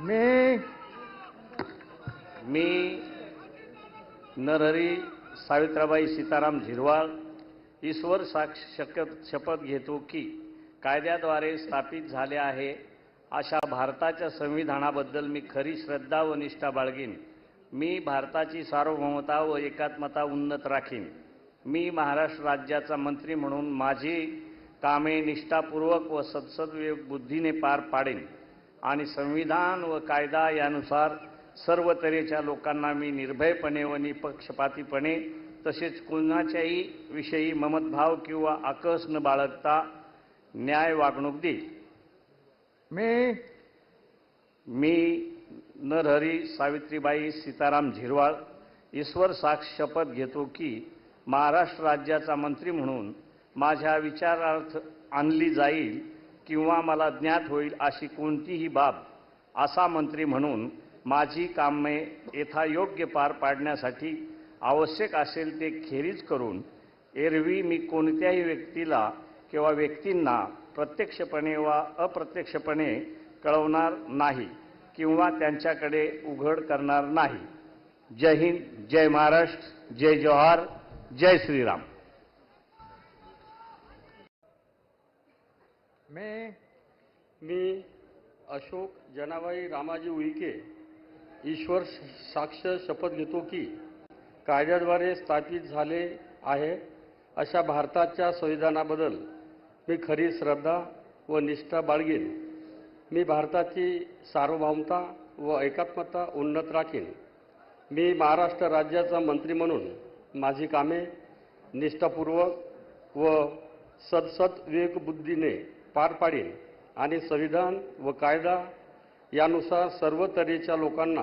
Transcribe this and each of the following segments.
मी मी नरहरी सावित्राबाई सीताराम झिरवाळ ईश्वर साक्ष शक- शपथ घेतो की कायद्याद्वारे स्थापित झाले आहे अशा भारताच्या संविधानाबद्दल मी खरी श्रद्धा व निष्ठा बाळगीन. मी भारताची सार्वभौमता व एकात्मता उन्नत राखीन. मी महाराष्ट्र राज्याचा मंत्री म्हणून माझी कामे निष्ठापूर्वक व सत्सद्विवेक बुद्धीने पार पाडेन. आणि संविधान व कायदा यानुसार सर्व तऱ्हेच्या लोकांना मी निर्भयपणे व निपक्षपातीपणे तसेच कुणाच्याही विषयी ममतभाव किंवा आकस न बाळगता न्याय वागणूक देईल. मी मी नरहरी सावित्रीबाई सीताराम झिरवाळ ईश्वर साक्ष शपथ घेतो की महाराष्ट्र राज्याचा मंत्री म्हणून माझ्या विचारार्थ आणली जाईल किंवा मला ज्ञात होईल अशी कोणतीही बाब असा मंत्री म्हणून माझी कामे यथायोग्य पार पाडण्यासाठी आवश्यक असेल ते खेरीज करून एरवी मी कोणत्याही व्यक्तीला किंवा व्यक्तींना प्रत्यक्षपणे वा अप्रत्यक्षपणे कळवणार नाही किंवा त्यांच्याकडे उघड करणार नाही. जय हिंद जय महाराष्ट्र जय जवाहर जय श्रीराम. मी मी अशोक जनाबाई रामाजी उईके ईश्वर साक्ष शपथ घेतो की कायद्याद्वारे स्थापित झाले आहे अशा भारताच्या संविधानाबद्दल मी खरी श्रद्धा व निष्ठा बाळगीन. मी भारताची सार्वभौमता व एकात्मता उन्नत राखीन. मी महाराष्ट्र राज्याचा मंत्री म्हणून माझी कामे निष्ठापूर्वक व सदसत विवेकबुद्धीने पार पाडीन आणि संविधान व कायदा यानुसार सर्व तऱ्हेच्या लोकांना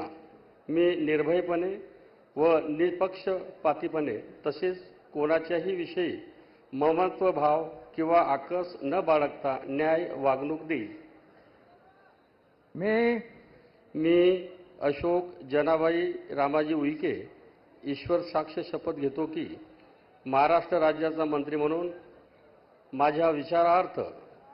मी निर्भयपणे व निपक्षपातीपणे तसेच कोणाच्याही विषयी ममत्व भाव किंवा आकस न बाळगता न्याय वागणूक देईल. मी मी अशोक जनाबाई रामाजी उईके ईश्वर साक्ष शपथ घेतो की महाराष्ट्र राज्याचा मंत्री म्हणून माझ्या विचारार्थ